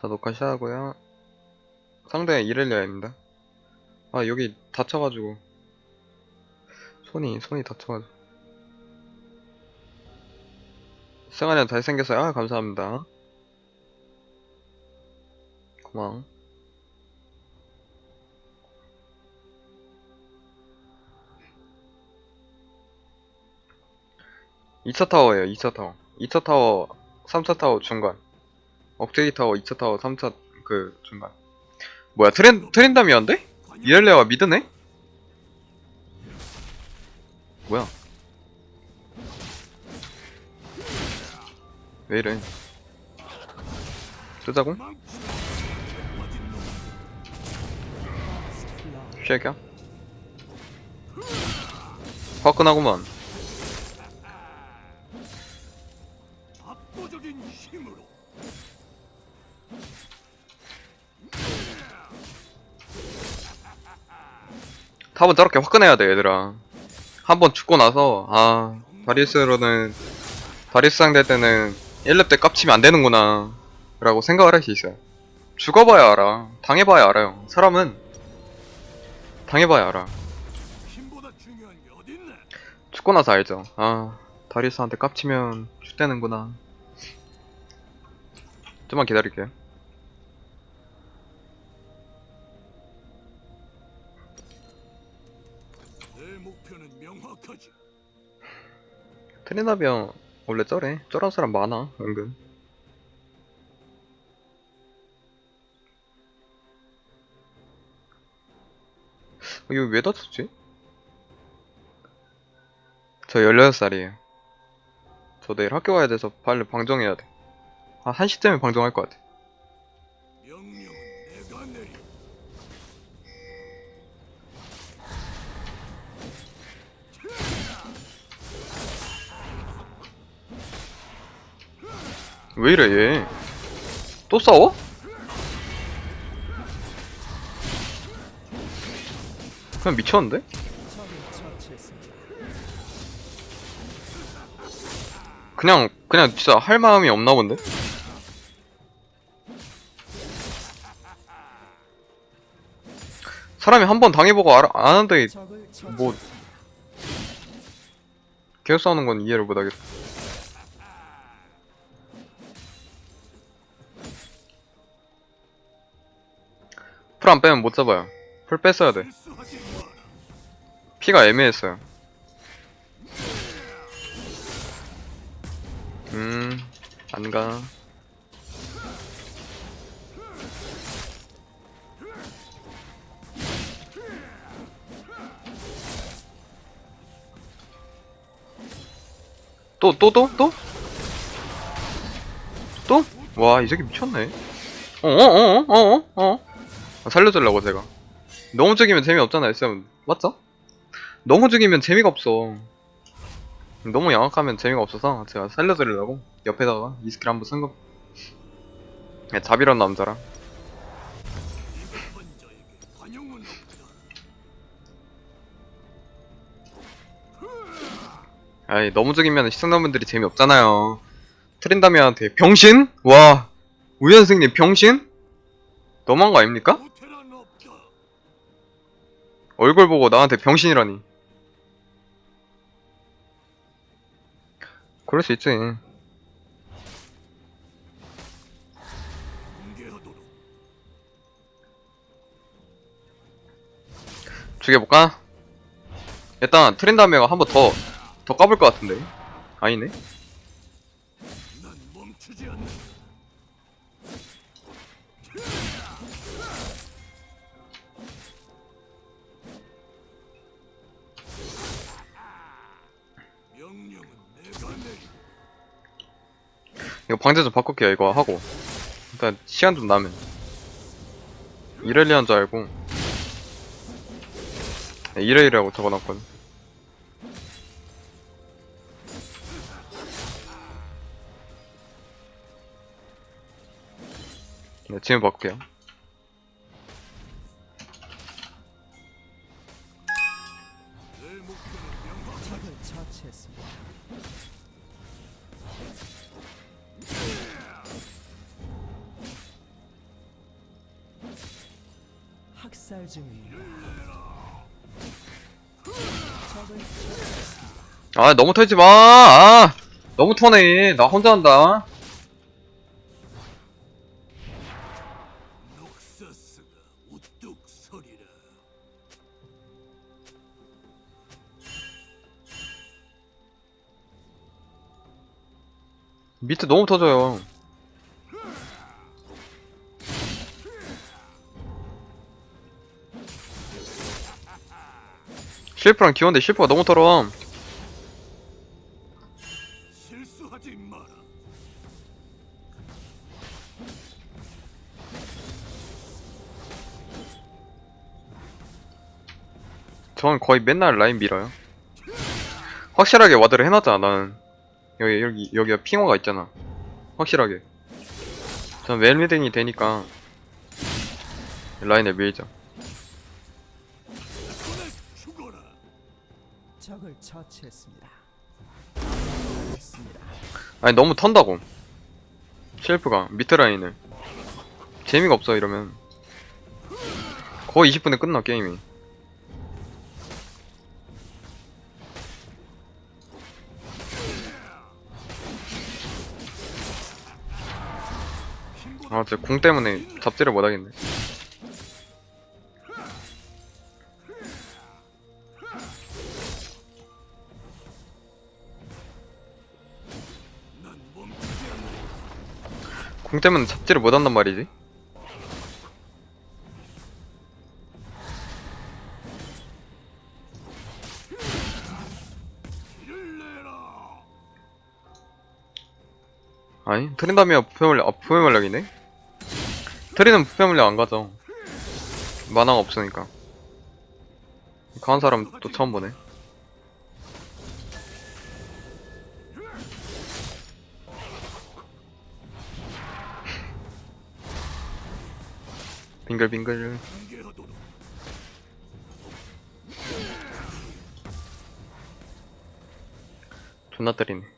자, 녹화 시작하고요. 상대 이렐리아입니다. 아, 여기 다쳐가지고. 손이, 손이 다쳐가지고. 승환이 형 잘생겼어요. 아, 감사합니다. 고마워. 이차 타워예요, 2차 타워. 2차 타워, 3차 타워 중간. 억제기 타워, 2차 타워, 3차 그 중간. 뭐야, 트렌, 트렌다미언데? 이렐리아가 미드네? 뭐야? 왜 이래? 뜨자고? 쉐이야 화끈하구만. 탑은 저렇게 화끈해야 돼, 얘들아. 한 번 죽고 나서, 아, 다리스로는, 다리스 상대 때는 1렙 때 깝치면 안 되는구나. 라고 생각을 할 수 있어요. 죽어봐야 알아. 당해봐야 알아요. 사람은, 당해봐야 알아. 죽고 나서 알죠. 아, 다리스한테 깝치면 죽되는구나. 좀만 기다릴게요. 트리나비형 원래 쩌래. 쩌란 사람 많아, 은근. 어, 이거 왜 다쳤지? 저 16살이에요. 저 내일 학교 가야 돼서 빨리 방정해야 돼. 한 1시쯤에 방정할 것 같아. 왜 이래, 얘? 또 싸워? 그냥 미쳤는데? 그냥, 그냥 진짜 할 마음이 없나 본데? 사람이 한 번 당해보고 알, 아는데, 뭐, 계속 싸우는 건 이해를 못하겠어. 풀 안 빼면 못 잡아요. 풀 뺐어야 돼. 피가 애매했어요. 음, 안 가. 또, 또, 또, 또? 또? 와, 이 새끼 미쳤네. 어, 어, 어, 어, 어, 어. 아, 살려주려고, 제가. 너무 죽이면 재미없잖아, SM. 맞죠? 너무 죽이면 재미가 없어. 너무 양악하면 재미가 없어서 제가 살려드리려고 옆에다가 이 스킬 한번 쓴 거. 야, 자비란 남자라. 아이, 너무 죽이면 시청자분들이 재미없잖아요. 트린다미한테 병신? 와, 우연승님 병신? 너무한 거 아닙니까? 얼굴 보고 나한테 병신이라니. 그럴 수 있지. 죽여볼까? 일단 트린다미가 한 번 더, 더 까볼 것 같은데. 아니네. 방제 좀 바꿀게요 이거 하고. 일단 시간 좀 나면. 이렐리한 줄 알고. 네, 이레이라고 적어놨거든. 네 지금 바꿀게요 아 너무 털지 마. 아, 너무 터네. 나 혼자 한다. 밑에 너무 터져요. 실프랑 기원데 실프가 너무 털어. 저는 거의 맨날 라인 밀어요. 확실하게 와드를 해놨잖아, 나는. 여기, 여기, 여기가 핑화가 있잖아. 확실하게. 전 웰미딩이 되니까. 라인에. 했습니다. 아니, 너무 턴다고. 쉘프가, 미드 라인을. 재미가 없어, 이러면. 거의 20분에 끝나, 게임이. 아, 진짜 공 때문에 잡지를 못하겠네. 공 때문에 잡지를 못한단 말이지. 아니, 트린다미아 물량, 아, 부패 물량이네? 트린은 부패 물량 안 가져. 만화가 없으니까. 강한 사람 또 처음 보네. 빙글빙글. 존나 때리네.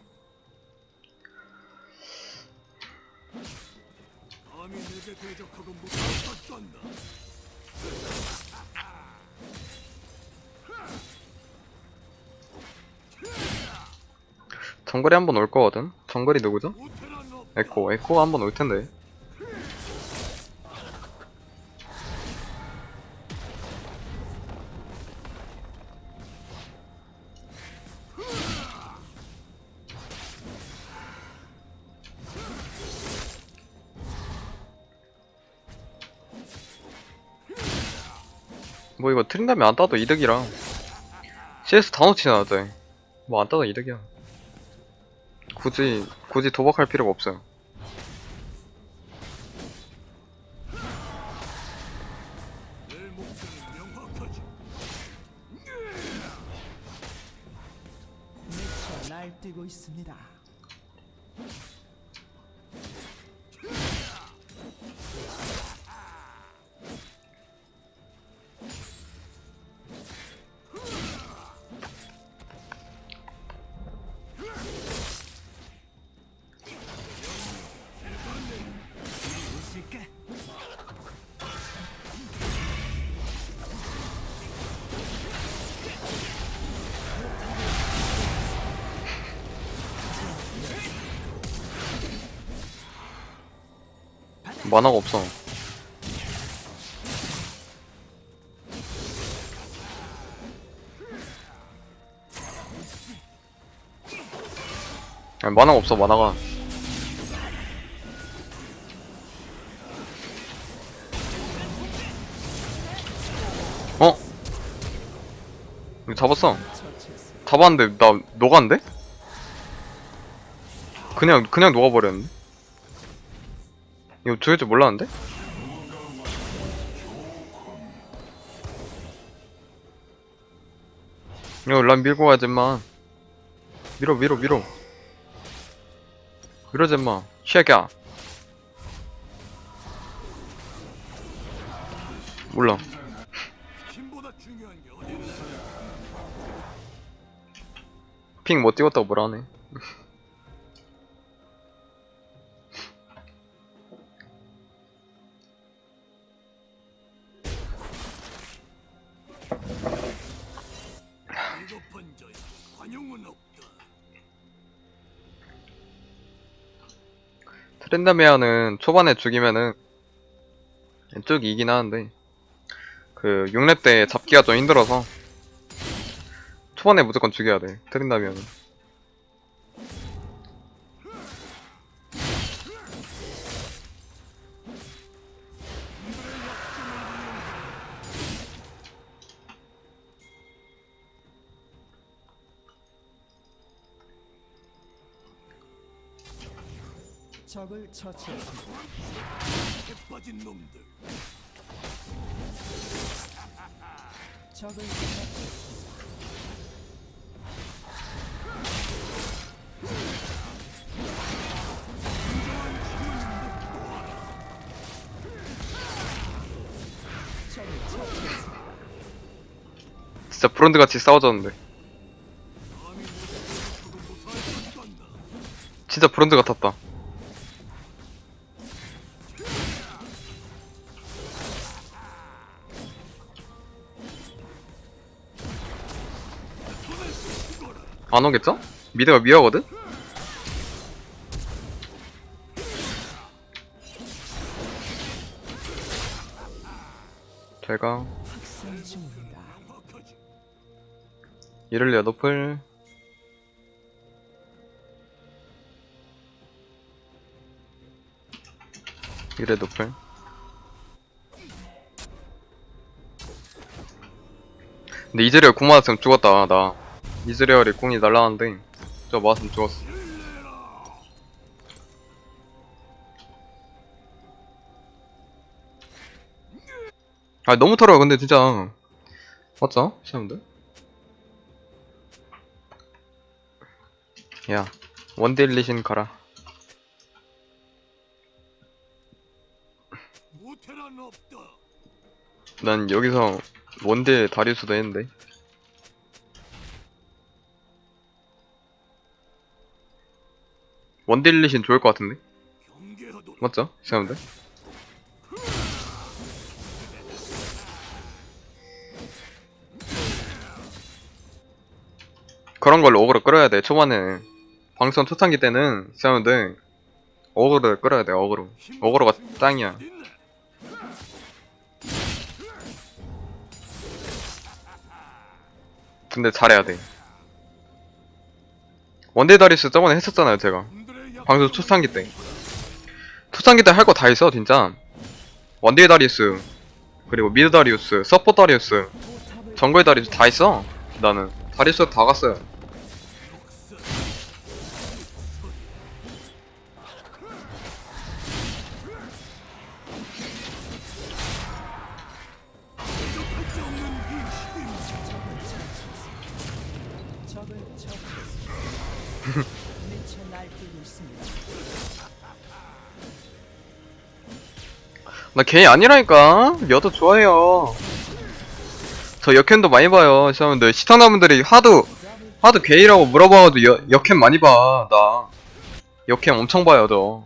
내게 대적하고 무엇도 한다. 정글이 한번 올 거거든? 정글이 누구죠? 에코, 에코가 한번 올 텐데. 뭐 트린다면 안 따도 이득이라. CS 다 놓치나, 쟤. 뭐안 따도 이득이야. 굳이 굳이 도박할 필요가 없어요. 날뛰고 있습니다. 만화가 없어. 아니, 만화가 없어, 만화가. 어? 잡았어. 잡았는데, 나, 녹았는데? 그냥, 그냥 녹아버렸는데? 이거 죽일 줄 몰랐는데? 이거 란 밀고 가야지 마. 밀어 밀어 밀어. 밀어지 마. 쉐기야. 몰라? 핑 못 찍었다고 뭐라 하네 트렌다메아는 초반에 죽이면은 왼쪽이 이긴 하는데 그 6렙 때 잡기가 좀 힘들어서 초반에 무조건 죽여야 돼. 트렌다메아 적을 처치했습니다. 해 빠진 놈들. 적을 처치했습니다. 적을 처치했습니다. 진짜 브론드 같이 싸워졌는데. 진짜 브론드 같았다 안 오겠죠? 미드가 중입니다. 박하지. 이럴려 노플 이래 노플 근데 이즈리얼 궁 맞았으면 죽었다 나 이즈리얼이 궁이 날라왔는데 저 맞았으면 죽었어 아 너무 털어 근데 진짜 맞죠? 시험들? 야 원딜리신 가라. 난 여기서 원딜 다리우스도 했는데 원딜 리신 좋을 것 같은데. 맞죠? 시험들? 그런 걸로 어그로 끌어야 돼 초반에 방송 초창기 때는 시험들 어그로를 끌어야 돼 어그로 어그로가 짱이야. 근데 잘해야 돼. 원딜 다리스 저번에 했었잖아요, 제가. 방송 초창기 때. 초창기 때 할 거 다 있어, 진짜. 원딜 다리우스, 그리고 미드 다리우스, 서포 다리우스, 정글 다리우스 다 있어. 나는. 다리우스 다 갔어요. 미쳐 날뛰고 있습니다. 나 개이 아니라니까. 여도 좋아해요. 저 역캠도 많이 봐요, 시험들. 시청자분들이 하도, 하도 게이라고 물어봐가지고 여, 역캠 많이 봐, 나. 역캠 엄청 봐요, 저.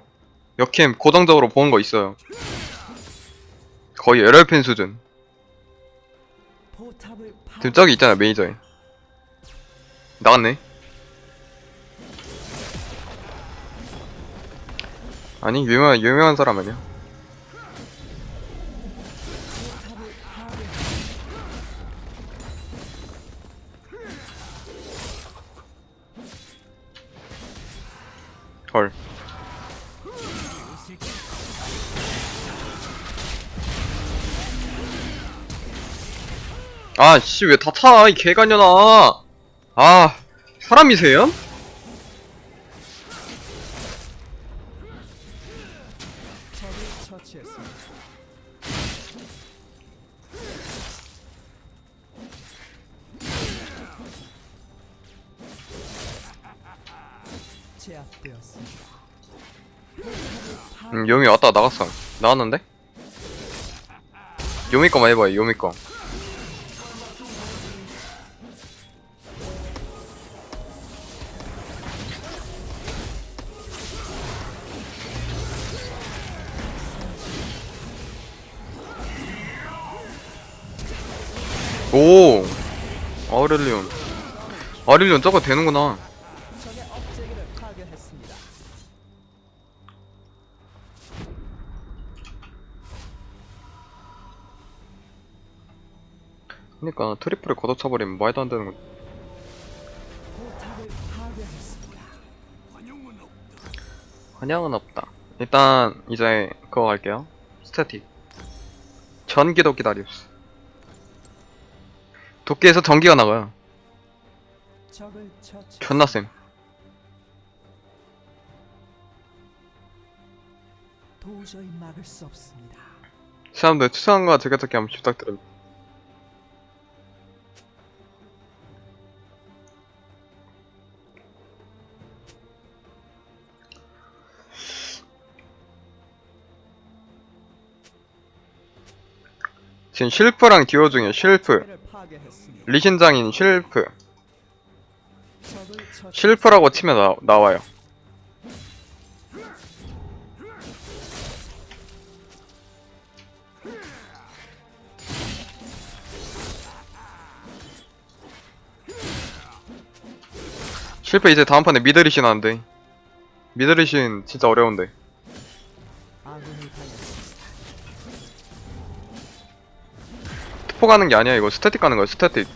역캠 고정적으로 보는 거 있어요. 거의 LL팬 수준. 포탑을 파 지금 저기 있잖아, 매니저에. 나갔네. 아니, 유명한, 유명한 사람 아니야. 헐. 아, 씨, 왜 다 타, 이 개간년아. 아, 사람이세요? 제압되었습니다. 음, 요미 왔다 나갔어. 나왔는데? 요미 거만 해봐요, 요미 거. 오! 아우렐리온. 아우렐리온 저거 되는구나. 그니까 트리플을 걷어차버리면 말도 안 되는 거 포탑을 파괴했습니다. 관용은 없다. 환영은 없다 일단 이제 그거 갈게요 스태틱 전기 도끼 다리우스 도끼에서 전기가 나가요. 존나 쌤 도저히 막을 수 없습니다. 사람들 추천과 즐겨찾기 한번 부탁드립니다 지금 실프랑 듀오 중에 실프. 리신장인 실프. 실프라고 치면 나, 나와요 실프 이제 다음 판에 미드리신 하는데 미드리신 진짜 어려운데 투포 가는 게 아니야 이거 스태틱 가는 거야 스태틱.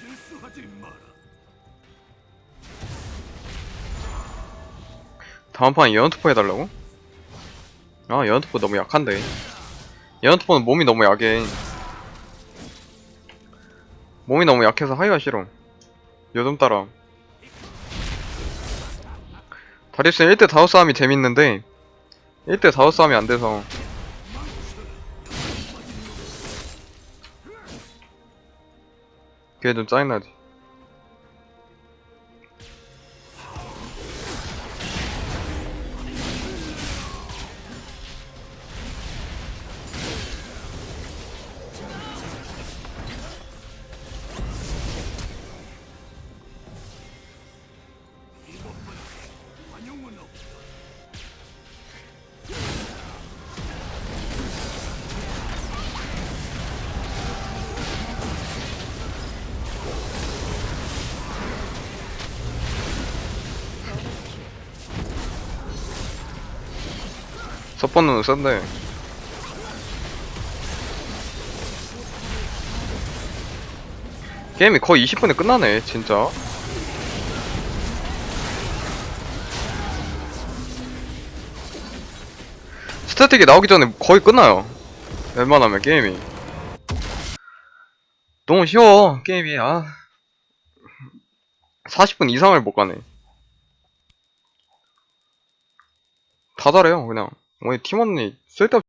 실수하지 마라. 다음 판 예언투포 해달라고? 아 예언투포 너무 약한데. 예언투포는 몸이 너무 약해. 몸이 너무 약해서 하기가 싫어. 요즘 따라. 다리스 1대 5 싸움이 재밌는데 1대 5 싸움이 안 돼서. 그게 좀 짜증나지 서퍼는 센데. 게임이 거의 20분에 끝나네 진짜. 스태틱이 나오기 전에 거의 끝나요. 웬만하면 게임이. 너무 쉬워 게임이. 아. 40분 이상을 못 가네. 다 잘해요 그냥 오늘 팀원이 쓸데없이